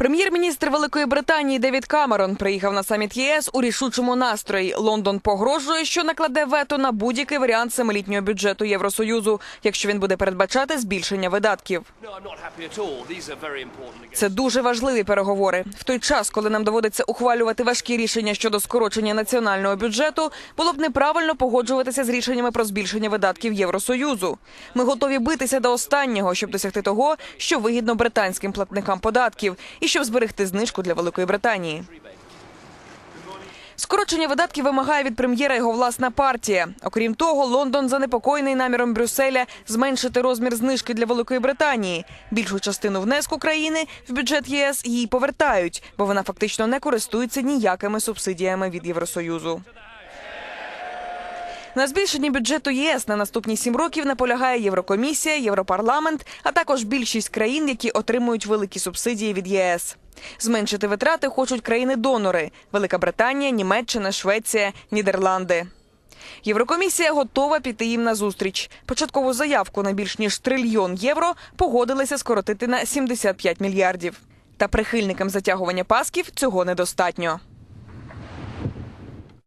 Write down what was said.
Прем'єр-міністр Великої Британії Девід Камерон приїхав на саміт ЄС у рішучому настрої. Лондон погрожує, що накладе вето на будь-який варіант семилітнього бюджету Євросоюзу, якщо він буде передбачати збільшення видатків. Це дуже важливі переговори. В той час, коли нам доводиться ухвалювати важкі рішення щодо скорочення національного бюджету, було б неправильно погоджуватися з рішеннями про збільшення видатків Євросоюзу. Ми готові битися до останнього, щоб досягти того, що вигідно британським платникам податків, і щоб зберегти знижку для Великої Британії. Скорочення видатків вимагає від прем'єра його власна партія. Окрім того, Лондон занепокоєний наміром Брюсселя зменшити розмір знижки для Великої Британії. Більшу частину внеску країни в бюджет ЄС їй повертають, бо вона фактично не користується ніякими субсидіями від Євросоюзу. На збільшенні бюджету ЄС на наступні сім років наполягає Єврокомісія, Європарламент, а також більшість країн, які отримують великі субсидії від єС. Зменшити витрати хочуть країни-донори: Велика Британія, Німеччина, Швеція, Нідерланди. Єврокомісія готова піти їм на зустріч. Початкову заявку на більш ніж трильйон євро погодилися скоротити на 75 мільярдів. Та прихильникам затягування пасків цього недостатньо.